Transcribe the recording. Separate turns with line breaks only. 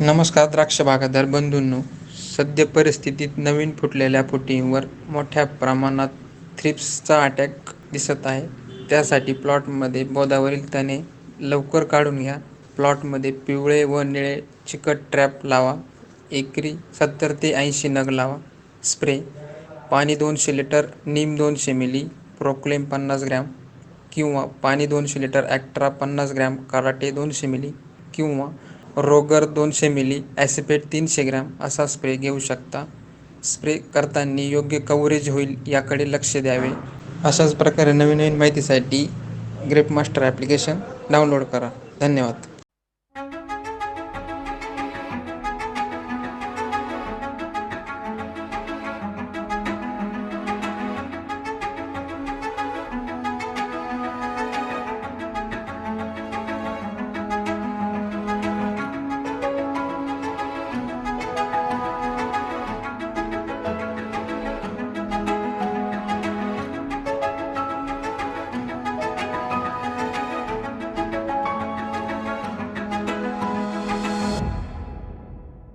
नमस्कार द्राक्ष बागायतदार बंधूंनो. सद्य परिस्थितीत नवीन फुटलेल्या फुटींवर मोठ्या प्रमाणात थ्रिप्सचा अटॅक दिसत आहे. त्यासाठी प्लॉटमध्ये बोदावरील तणे लवकर काढून घ्या. प्लॉटमध्ये पिवळे व निळे चिकट ट्रॅप लावा. एकरी सत्तर ते ऐंशी नग लावा. स्प्रे पाणी दोनशे लिटर नीम दोनशे मिली प्रोक्लेम पन्नास ग्रॅम किंवा पाणी दोनशे लिटर ॲक्ट्रा पन्नास ग्रॅम कराटे दोनशे मिली किंवा रोगर दोनशे मिली ॲसिपेट तीनशे ग्रॅम असा स्प्रे घेऊ शकता. स्प्रे करताना योग्य कव्हरेज होईल याकडे लक्ष द्यावे. अशाच प्रकारे नवीन नवीन माहितीसाठी ग्रेप मास्टर ॲप्लिकेशन डाउनलोड करा. धन्यवाद.